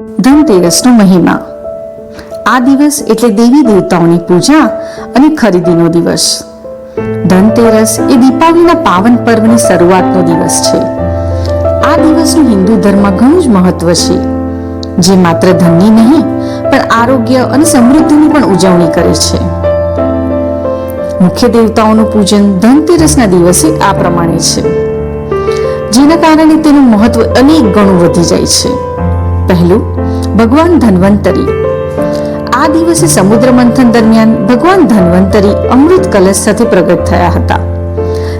ધનતેરસનો મહિમા. આ દિવસ એટલે દેવી દેવતાઓની પૂજા અને ખરીદીનો દિવસ. ધનતેરસ એ દીપાવલીના પાવન પર્વની શરૂઆતનો દિવસ છે. આ દિવસનું હિન્દુ ધર્મમાં ઘણું જ મહત્વ છે. જે માત્ર ધનની નહીં, પણ આરોગ્ય અને સમૃદ્ધિની પણ ઉજવણી કરે છે. મુખ્ય દેવતાઓનું પૂજન ધનતેરસના દિવસે આ પ્રમાણે છે. જેના કારણે તેનું મહત્વ અનેક ગણું વધી જાય છે. પહેલું, ભગવાન ધન્વંતરી. આ દિવસે સમુદ્ર મંથન દરમિયાન ભગવાન ધન્વંતરી અમૃત કલશ સાથે પ્રગટ થયા હતા.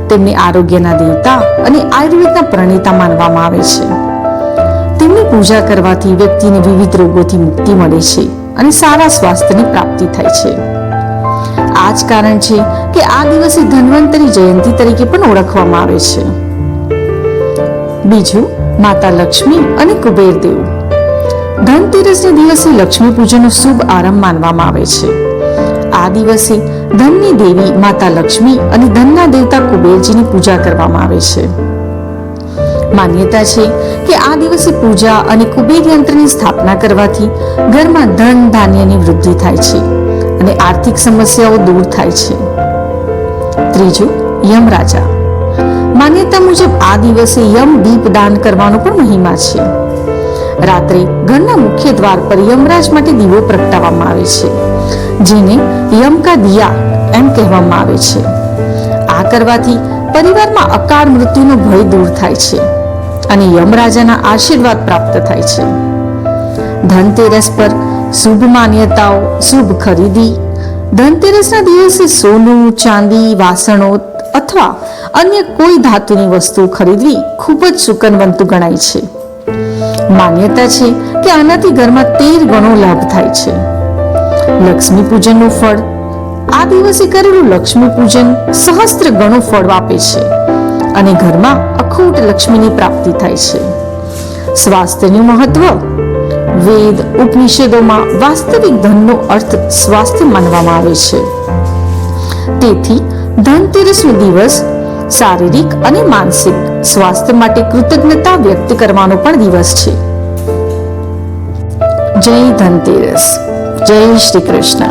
તેમને આરોગ્યના દેવતા અને આયુર્વેદના પ્રણેતા માનવામાં આવે છે. તેમની પૂજા કરવાથી વ્યક્તિને વિવિધ રોગોથી મુક્તિ મળે છે અને સારા સ્વાસ્થ્યની પ્રાપ્તિ થાય છે. આ જ કારણ છે કે આ દિવસે ધન્વંતરી જયંતી તરીકે પણ ઓળખવામાં આવે છે. બીજું, માતા લક્ષ્મી અને કુબેર દેવ ધનતેરસના દિવસે લક્ષ્મી પૂજનનો શુભ આરંભ માનવામાં આવે છે. આ દિવસે ધનની દેવી માતા લક્ષ્મી અને ધનના દેવતા કુબેરજીની પૂજા કરવામાં આવે છે. માન્યતા છે કે આ દિવસે પૂજા અને કુબેર યંત્રની સ્થાપના કરવાથી ઘરમાં ધન, ધાન્યની વૃદ્ધિ થાય છે અને આર્થિક સમસ્યાઓ દૂર થાય છે. ત્રીજું યમરાજા માન્યતા મુજબ આ દિવસે યમ દીપ દાન કરવાનો પણ મહિમા છે. રાત્રે ઘરના મુખ્ય દ્વાર પર યમરાજ માટે દીવો પ્રગટાવવામાં આવે છે, જેને યમ કા દિયા એમ કહેવામાં આવે છે. આ કરવાથી પરિવારમાં અકાળ મૃત્યુનો ભય દૂર થાય છે અને યમરાજાના આશીર્વાદ પ્રાપ્ત થાય છે. ધનતેરસ પર શુભ માન્યતાઓ, શુભ ખરીદી, ધનતેરસના દિવસે સોનું, ચાંદી, વાસણો અથવા અન્ય કોઈ ધાતુની વસ્તુ ખરીદવી ખૂબ જ સુકનવંતુ ગણાય છે. માન્યતા છે કે આનાથી ઘરમાં તેર ગણો લાભ થાય છે. લક્ષ્મી પૂજનનું ફળ. આ દિવસે કરેલું લક્ષ્મી પૂજન સહસ્ત્ર ગણો ફળ આપે છે અને ઘરમાં અખૂટ લક્ષ્મીની પ્રાપ્તિ થાય છે. સ્વાસ્થ્યનું મહત્વ. વેદ, ઉપનિષદોમાં વાસ્તવિક ધનનો અર્થ સ્વાસ્થ્ય માનવામાં આવે છે. તેથી ધનતેરસનો દિવસ શારીરિક અને માનસિક સ્વાસ્થ્ય માટે કૃતજ્ઞતા વ્યક્ત કરવાનો પણ દિવસ છે. જય ધનતેરસ. જય શ્રી કૃષ્ણ.